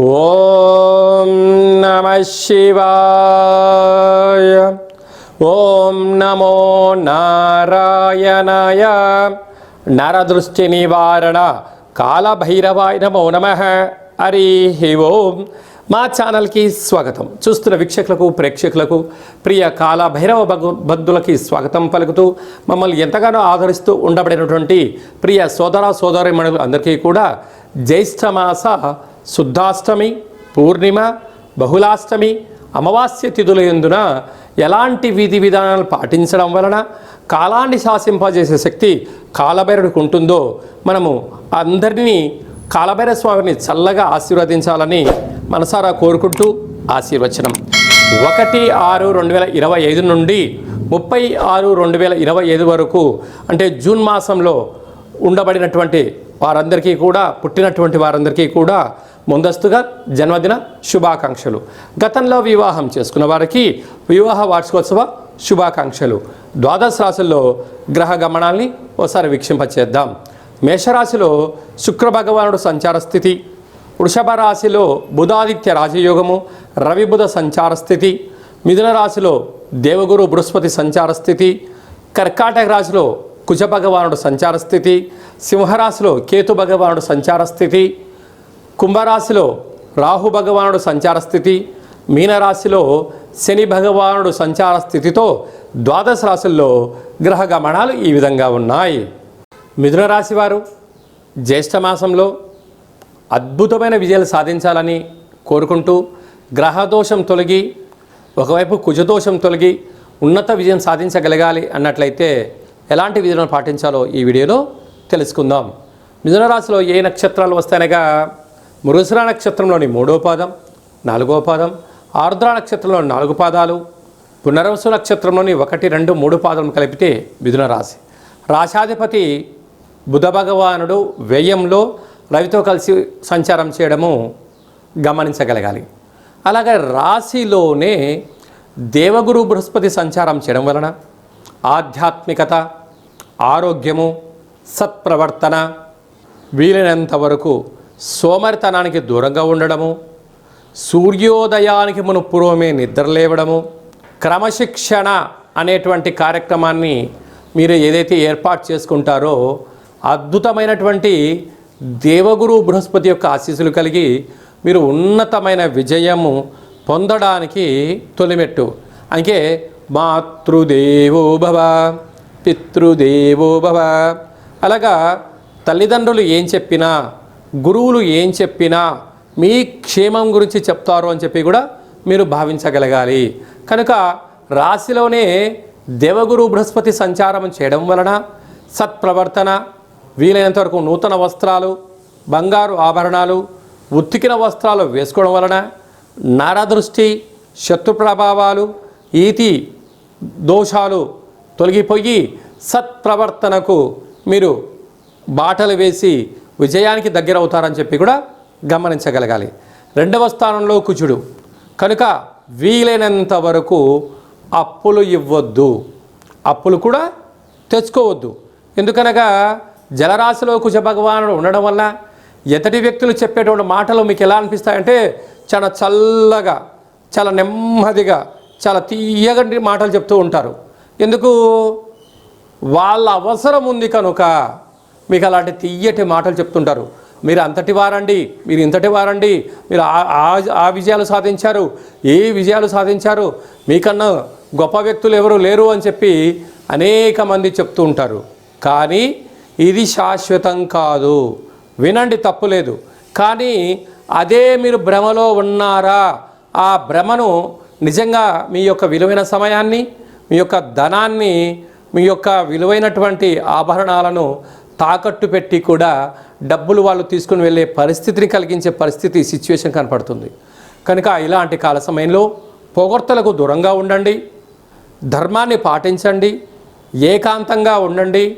ఓం నమ శివాయ. ఓం నమో నారాయణాయ. నరదృష్టి నివారణ కాలభైరవాయ నమో నమ. హరి ఓం. మా ఛానల్కి స్వాగతం. చూస్తున్న వీక్షకులకు ప్రేక్షకులకు ప్రియ కాల భైరవ భగ భక్తులకి స్వాగతం పలుకుతూ మమ్మల్ని ఎంతగానో ఆదరిస్తూ ఉండబడినటువంటి ప్రియ సోదర సోదరిమణులు అందరికీ కూడా జ్యేష్ఠమాస శుద్ధాష్టమి పూర్ణిమ బహుళాష్టమి అమావాస్య తిథుల ఎందున ఎలాంటి విధి విధానాలు పాటించడం వలన కాలాన్ని శాసింపజేసే శక్తి కాలభైరుడికి ఉంటుందో మనము అందరినీ కాలభైర స్వామిని చల్లగా ఆశీర్వదించాలని మనసారా కోరుకుంటూ ఆశీర్వచనం. ఒకటి ఆరు రెండు వేల ఇరవై ఐదు నుండి ముప్పై ఆరు రెండు వేల ఇరవై ఐదు వరకు అంటే జూన్ మాసంలో ఉండబడినటువంటి వారందరికీ కూడా పుట్టినటువంటి వారందరికీ కూడా ముందస్తుగా జన్మదిన శుభాకాంక్షలు. గతంలో వివాహం చేసుకున్న వారికి వివాహ వార్షికోత్సవ శుభాకాంక్షలు. ద్వాదశ రాశుల్లో గ్రహ గమనాల్ని ఒకసారి వీక్షింపచేద్దాం. మేషరాశిలో శుక్ర భగవానుడు సంచార స్థితి వృషభ రాశిలో బుధాదిత్య రాజయోగము రవిబుధ సంచార స్థితి మిథున రాశిలో దేవగురు బృహస్పతి సంచార స్థితి కర్కాటక రాశిలో కుజ భగవానుడు సంచార స్థితి సింహరాశిలో కేతు భగవానుడు సంచార స్థితి కుంభరాశిలో రాహు భగవానుడు సంచార స్థితి మీనరాశిలో శని భగవానుడు సంచార స్థితితో ద్వాదశ రాశుల్లో గ్రహ గమనాలు ఈ విధంగా ఉన్నాయి. మిథున రాశి వారు జ్యేష్ఠమాసంలో అద్భుతమైన విజయాలు సాధించాలని కోరుకుంటూ గ్రహదోషం తొలగి ఒకవైపు కుజదోషం తొలగి ఉన్నత విజయం సాధించగలగాలి అన్నట్లయితే ఎలాంటి విధులను పాటించాలో ఈ వీడియోలో తెలుసుకుందాం. మిథున రాశిలో ఏ నక్షత్రాలు వస్తాయనగా మృగశిర నక్షత్రంలోని మూడో పాదం నాలుగో పాదం ఆర్ద్ర నక్షత్రంలోని నాలుగు పాదాలు పునరవసు నక్షత్రంలోని ఒకటి రెండు మూడు పాదం కలిపితే మిథున రాశి. రాశాధిపతి బుధ భగవానుడు వ్యయంలో రవితో కలిసి సంచారం చేయడము గమనించగలగాలి. అలాగే రాశిలోనే దేవగురు బృహస్పతి సంచారం చేయడం వలన ఆధ్యాత్మికత ఆరోగ్యము సత్ప్రవర్తన వీలైనంత వరకు సోమరితనానికి దూరంగా ఉండడము సూర్యోదయానికి మును పూర్వమే నిద్రలేవడము క్రమశిక్షణ అనేటువంటి కార్యక్రమాన్ని మీరు ఏదైతే ఏర్పాటు చేసుకుంటారో అద్భుతమైనటువంటి దేవగురు బృహస్పతి యొక్క ఆశీస్సులు కలిగి మీరు ఉన్నతమైన విజయము పొందడానికి తొలిమెట్టు. అంకే మాతృదేవో పితృదేవోభవ పితృదేవో భవ. అలాగా తల్లిదండ్రులు ఏం చెప్పినా గురువులు ఏం చెప్పినా మీ క్షేమం గురించి చెప్తారు అని చెప్పి కూడా మీరు భావించగలగాలి. కనుక రాశిలోనే దేవగురు బృహస్పతి సంచారం చేయడం వలన సత్ప్రవర్తన వీలైనంత వరకు నూతన వస్త్రాలు బంగారు ఆభరణాలు ఉత్తికిన వస్త్రాలు వేసుకోవడం వలన నరదృష్టి శత్రు ప్రభావాలు ఈతి దోషాలు తొలగిపోయి సత్ప్రవర్తనకు మీరు బాటలు వేసి విజయానికి దగ్గర అవుతారని చెప్పి కూడా గమనించగలగాలి. రెండవ స్థానంలో కుచుడు కనుక వీలైనంత వరకు అప్పులు ఇవ్వద్దు. అప్పులు కూడా తెచ్చుకోవద్దు. ఎందుకనగా జలరాశిలో కుజ భగవానుడు ఉండడం వల్ల ఎతటి వ్యక్తులు చెప్పేటువంటి మాటలు మీకు ఎలా అనిపిస్తాయంటే చాలా చల్లగా చాలా నెమ్మదిగా చాలా తీయగంటి మాటలు చెప్తూ ఉంటారు. ఎందుకు? వాళ్ళ అవసరం ఉంది కనుక మీకు అలాంటి తీయటి మాటలు చెప్తుంటారు. మీరు అంతటి వారండి మీరు ఇంతటి వారండి మీరు ఆ- ఆ- విజయాలు సాధించారు ఏ విజయాలు సాధించారు మీకన్నా గొప్ప వ్యక్తులు ఎవరు లేరు అని చెప్పి అనేక మంది చెప్తూ ఉంటారు. కానీ ఇది శాశ్వతం కాదు. వినండి తప్పులేదు కానీ అదే మీరు భ్రమలో ఉన్నారా? ఆ భ్రమను నిజంగా మీ యొక్క విలువైన సమయాన్ని మీ యొక్క ధనాన్ని మీ యొక్క విలువైనటువంటి ఆభరణాలను తాకట్టు పెట్టి కూడా డబ్బులు వాళ్ళు తీసుకుని వెళ్ళే పరిస్థితిని కలిగించే పరిస్థితి సిచ్యువేషన్ కనపడుతుంది. కనుక ఇలాంటి కాల సమయంలో పొగడ్తలకు దూరంగా ఉండండి. ధర్మాన్ని పాటించండి. ఏకాంతంగా ఉండండి.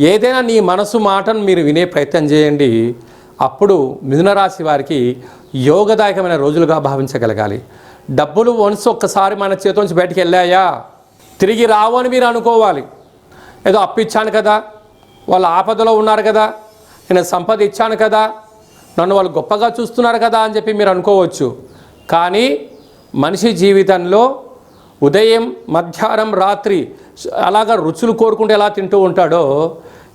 ఏదైనా నీ మనసు మాటను మీరు వినే ప్రయత్నం చేయండి. అప్పుడు మిథునరాశి వారికి యోగదాయకమైన రోజులుగా భావించగలగాలి. డబ్బులు వన్స్ ఒక్కసారి మన చేతిలోంచి బయటికి వెళ్ళాయా? తిరిగి రావు అని మీరు అనుకోవాలి. ఏదో అప్పిచ్చాను కదా వాళ్ళు ఆపదలో ఉన్నారు కదా నేను సంపద ఇచ్చాను కదా నన్ను వాళ్ళు గొప్పగా చూస్తున్నారు కదా అని చెప్పి మీరు అనుకోవచ్చు. కానీ మనిషి జీవితంలో ఉదయం మధ్యాహ్నం రాత్రి అలాగా రుచులు కోరుకుంటే ఎలా తింటూ ఉంటాడో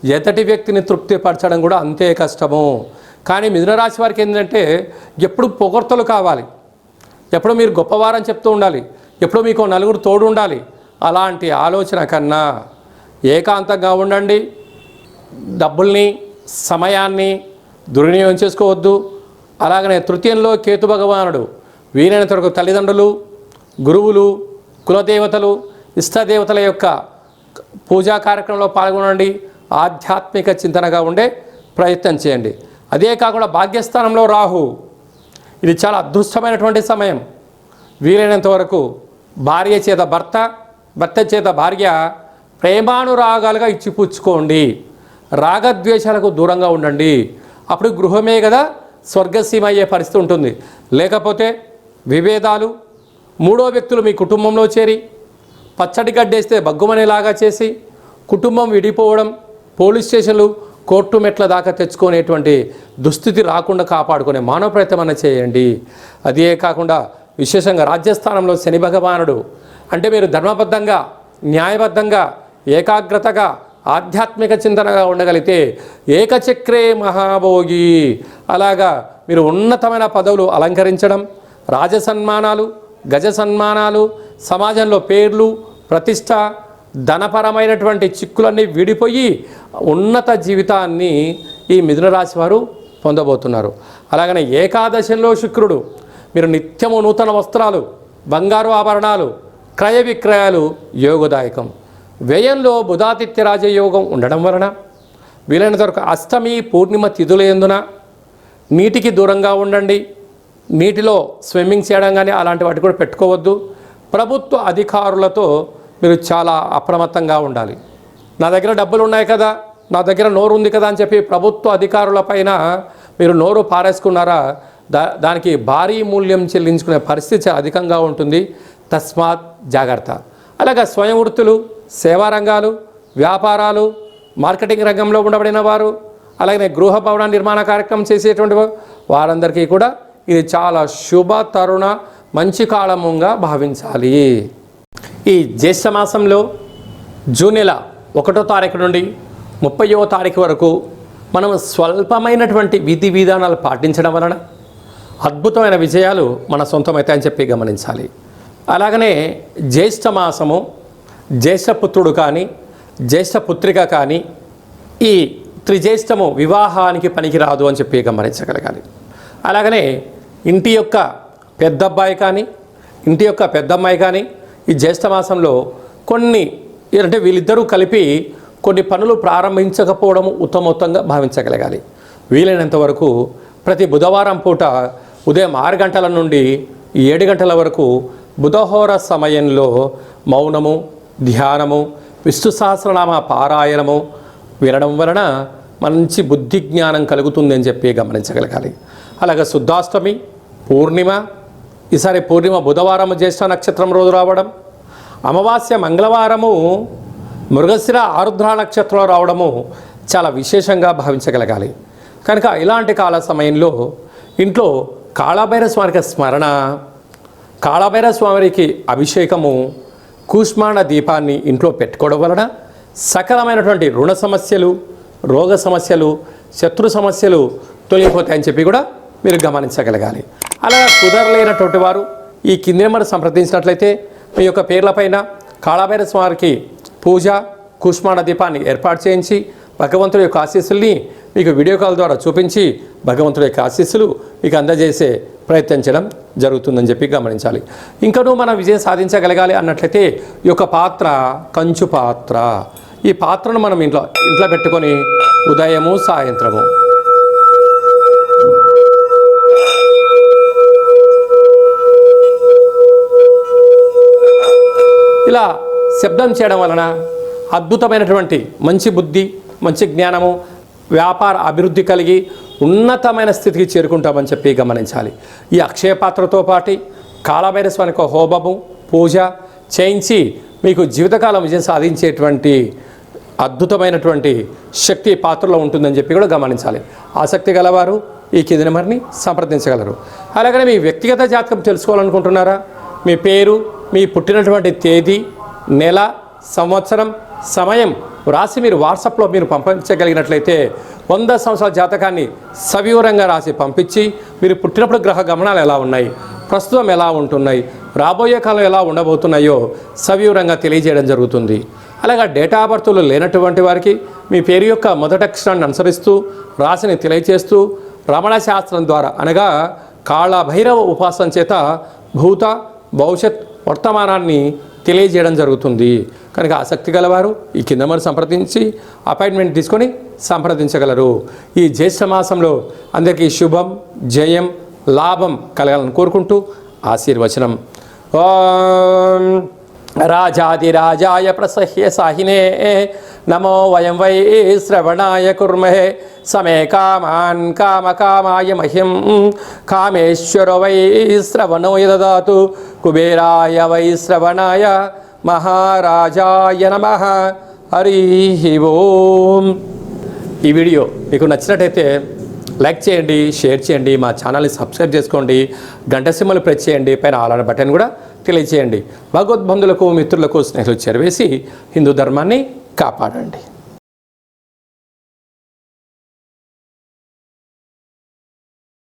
ఎతటి వ్యక్తిని తృప్తిపరచడం కూడా అంతే కష్టము. కానీ మిథునరాశి వారికి ఏంటంటే ఎప్పుడు పొగడ్తలు కావాలి. ఎప్పుడు మీరు గొప్పవారని చెప్తూ ఉండాలి. ఎప్పుడు మీకు నలుగురు తోడు ఉండాలి. అలాంటి ఆలోచన కన్నా ఏకాంతంగా ఉండండి. డబ్బుల్ని సమయాన్ని దుర్వినియోగం చేసుకోవద్దు. అలాగనే తృతీయంలో కేతు భగవానుడు వీలైనంతవరకు తల్లిదండ్రులు గురువులు కులదేవతలు ఇష్టదేవతల యొక్క పూజా కార్యక్రమంలో పాల్గొనండి. ఆధ్యాత్మిక చింతనగా ఉండే ప్రయత్నం చేయండి. అదే కాకుండా భాగ్యస్థానంలో రాహు. ఇది చాలా అదృష్టమైనటువంటి సమయం. వీలైనంత వరకు భార్య చేత భర్త భర్త చేత భార్య ప్రేమానురాగాలుగా ఇచ్చిపుచ్చుకోండి. రాగద్వేషాలకు దూరంగా ఉండండి. అప్పుడు గృహమే కదా స్వర్గసీమ అయ్యే పరిస్థితి ఉంటుంది. లేకపోతే విభేదాలు మూడో వ్యక్తులు మీ కుటుంబంలో చేరి పచ్చడి గడ్డేస్తే బగ్గుమనేలాగా చేసి కుటుంబం విడిపోవడం పోలీస్ స్టేషన్లు కోర్టు మెట్ల దాకా తెచ్చుకునేటువంటి దుస్థితి రాకుండా కాపాడుకునే మానవ ప్రయత్నం చేయండి. అదే కాకుండా విశేషంగా రాజ్యస్థానంలో శని భగవానుడు అంటే మీరు ధర్మబద్ధంగా న్యాయబద్ధంగా ఏకాగ్రతగా ఆధ్యాత్మిక చింతనగా ఉండగలిగితే ఏకచక్రే మహాభోగి. అలాగా మీరు ఉన్నతమైన పదవులు అలంకరించడం రాజ సన్మానాలు గజ సన్మానాలు సమాజంలో పేర్లు ప్రతిష్ట ధనపరమైనటువంటి చిక్కులన్నీ విడిపోయి ఉన్నత జీవితాన్ని ఈ మిథున రాశి వారు పొందబోతున్నారు. అలాగనే ఏకాదశంలో శుక్రుడు మీరు నిత్యము నూతన వస్త్రాలు బంగారు ఆభరణాలు క్రయ విక్రయాలు యోగదాయకం. వ్యయంలో బుధాతిథ్య రాజయోగం ఉండడం వలన వీలైనంత వరకు అష్టమి పూర్ణిమ తిథుల ఎందున నీటికి దూరంగా ఉండండి. నీటిలో స్విమ్మింగ్ చేయడం కానీ అలాంటి వాటి కూడా పెట్టుకోవద్దు. ప్రభుత్వ అధికారులతో మీరు చాలా అప్రమత్తంగా ఉండాలి. నా దగ్గర డబ్బులు ఉన్నాయి కదా నా దగ్గర నోరు ఉంది కదా అని చెప్పి ప్రభుత్వ అధికారులపైన మీరు నోరు పారేసుకున్నారా? దా దానికి భారీ మూల్యం చెల్లించుకునే పరిస్థితి చాలా అధికంగా ఉంటుంది. తస్మాత్ జాగ్రత్త. అలాగే స్వయం వృత్తులు సేవా రంగాలు వ్యాపారాలు మార్కెటింగ్ రంగంలో ఉండబడిన వారు అలాగే గృహ భవన నిర్మాణ కార్యక్రమం చేసేటువంటి వారందరికీ కూడా ఇది చాలా శుభ తరుణ మంచి కాలముగా భావించాలి. ఈ జ్యేష్ఠ మాసంలో జూన్ నెల ఒకటో తారీఖు నుండి ముప్పయో తారీఖు వరకు మనం స్వల్పమైనటువంటి విధి విధానాలు పాటించడం వలన అద్భుతమైన విజయాలు మన సొంతమవుతాయని చెప్పి గమనించాలి. అలాగనే జ్యేష్ఠ మాసము జ్యేష్ఠపుత్రుడు కానీ జ్యేష్ఠపుత్రిక కానీ ఈ త్రిజ్యేష్ఠము వివాహానికి పనికిరాదు అని చెప్పి గమనించగలగాలి. అలాగనే ఇంటి యొక్క పెద్దబ్బాయి కానీ ఇంటి యొక్క పెద్దమ్మాయి కానీ ఈ జ్యేష్ఠ మాసంలో కొన్ని అంటే వీళ్ళిద్దరూ కలిపి కొన్ని పనులు ప్రారంభించకపోవడం ఉత్తమోత్తంగా భావించగలగాలి. వీలైనంత వరకు ప్రతి బుధవారం పూట ఉదయం ఆరు గంటల నుండి ఏడు గంటల వరకు బుధహోర సమయంలో మౌనము ధ్యానము విష్ణు సహస్రనామ పారాయణము వినడం వలన మంచి బుద్ధి జ్ఞానం కలుగుతుందని చెప్పి గమనించగలగాలి. అలాగే శుద్ధాష్టమి పూర్ణిమ ఈసారి పూర్ణిమ బుధవారం జ్యేష్ఠ నక్షత్రం రోజు రావడం అమావాస్య మంగళవారము మృగశిర ఆరుద్ర నక్షత్రం రావడము చాలా విశేషంగా భావించగలగాలి. కనుక ఇలాంటి కాల సమయంలో ఇంట్లో కాళభైర స్మారక స్మరణ కాళభైర స్వామికి అభిషేకము కూష్మాండ దీపాన్ని ఇంట్లో పెట్టుకోవడం వలన సకలమైనటువంటి రుణ సమస్యలు రోగ సమస్యలు శత్రు సమస్యలు తొలగిపోతాయని చెప్పి కూడా మీరు గమనించగలగాలి. అలా కుదరలేనటువంటి వారు ఈ కింది నెంబర్ సంప్రదించినట్లయితే మీ యొక్క పేర్లపైన కాళభైర స్వామికి పూజ కూష్మాండ దీపాన్ని ఏర్పాటు చేయించి భగవంతుడి యొక్క ఆశీస్సుల్ని మీకు వీడియో కాల్ ద్వారా చూపించి భగవంతుడి యొక్క ఆశీస్సులు మీకు అందజేసే ప్రయత్నించడం జరుగుతుందని చెప్పి గమనించాలి. ఇంకనూ మనం విజయం సాధించగలగాలి అన్నట్లయితే ఈ యొక్క పాత్ర కంచు పాత్ర. ఈ పాత్రను మనం ఇంట్లో ఇంట్లో పెట్టుకొని ఉదయము సాయంత్రము. ఇలా శబ్దం చేయడం వలన అద్భుతమైనటువంటి మంచి బుద్ధి మంచి జ్ఞానము వ్యాపార అభివృద్ధి కలిగి ఉన్నతమైన స్థితికి చేరుకుంటామని చెప్పి గమనించాలి. ఈ అక్షయ పాత్రతో పాటు కాలభైరస్వానికి ఒక హోమము పూజ చేయించి మీకు జీవితకాలం విజయం సాధించేటువంటి అద్భుతమైనటువంటి శక్తి పాత్రలో ఉంటుందని చెప్పి కూడా గమనించాలి. ఆసక్తి గలవారు ఈ కింది నెంబర్ని సంప్రదించగలరు. అలాగనే మీ వ్యక్తిగత జాతకం తెలుసుకోవాలనుకుంటున్నారా? మీ పేరు మీ పుట్టినటువంటి తేదీ నెల సంవత్సరం సమయం రాసి మీరు వాట్సాప్లో మీరు పంపించగలిగినట్లయితే వంద సంవత్సరాల జాతకాన్ని సవివరంగా రాసి పంపించి మీరు పుట్టినప్పుడు గ్రహ గమనాలు ఎలా ఉన్నాయి ప్రస్తుతం ఎలా ఉంటున్నాయి రాబోయే కాలం ఎలా ఉండబోతున్నాయో సవివరంగా తెలియజేయడం జరుగుతుంది. అలాగా డేటా బర్త్లు లేనటువంటి వారికి మీ పేరు యొక్క మొదటి అక్షరాన్ని అనుసరిస్తూ రాశిని తెలియచేస్తూ రమణ శాస్త్రం ద్వారా అనగా కాళ భైరవ ఉపాసన చేత భూత భవిష్యత్ వర్తమానాన్ని తెలియజేయడం జరుగుతుంది. కనుక ఆసక్తి గలవారు ఈ కింద మరి సంప్రదించి అపాయింట్మెంట్ తీసుకొని సంప్రదించగలరు. ఈ జ్యేష్ఠ మాసంలో అందరికీ శుభం జయం లాభం కలగాలని కోరుకుంటూ ఆశీర్వచనం. ఓం రాజాదిరాజాయ ప్రసహ్య సాహినే. నమో వయం వై శ్రవణాయ కుర్మహే సమే కామాన్ కామకామాయ మహ్యం కామేశ్వర వై శ్రవణో దదాతు కుబేరాయ వై శ్రవణాయ మహారాజాయ నమ. హరి ఓం. ఈ వీడియో మీకు నచ్చినట్టయితే లైక్ చేయండి షేర్ చేయండి మా ఛానల్ని సబ్స్క్రైబ్ చేసుకోండి గంట సింబల్ ప్రెస్ చేయండి పైన ఆలన బటన్ కూడా తెలియజేయండి భగవద్బంధులకు మిత్రులకు స్నేహితులు చేరవేసి హిందూ ధర్మాన్ని కాపాడండి.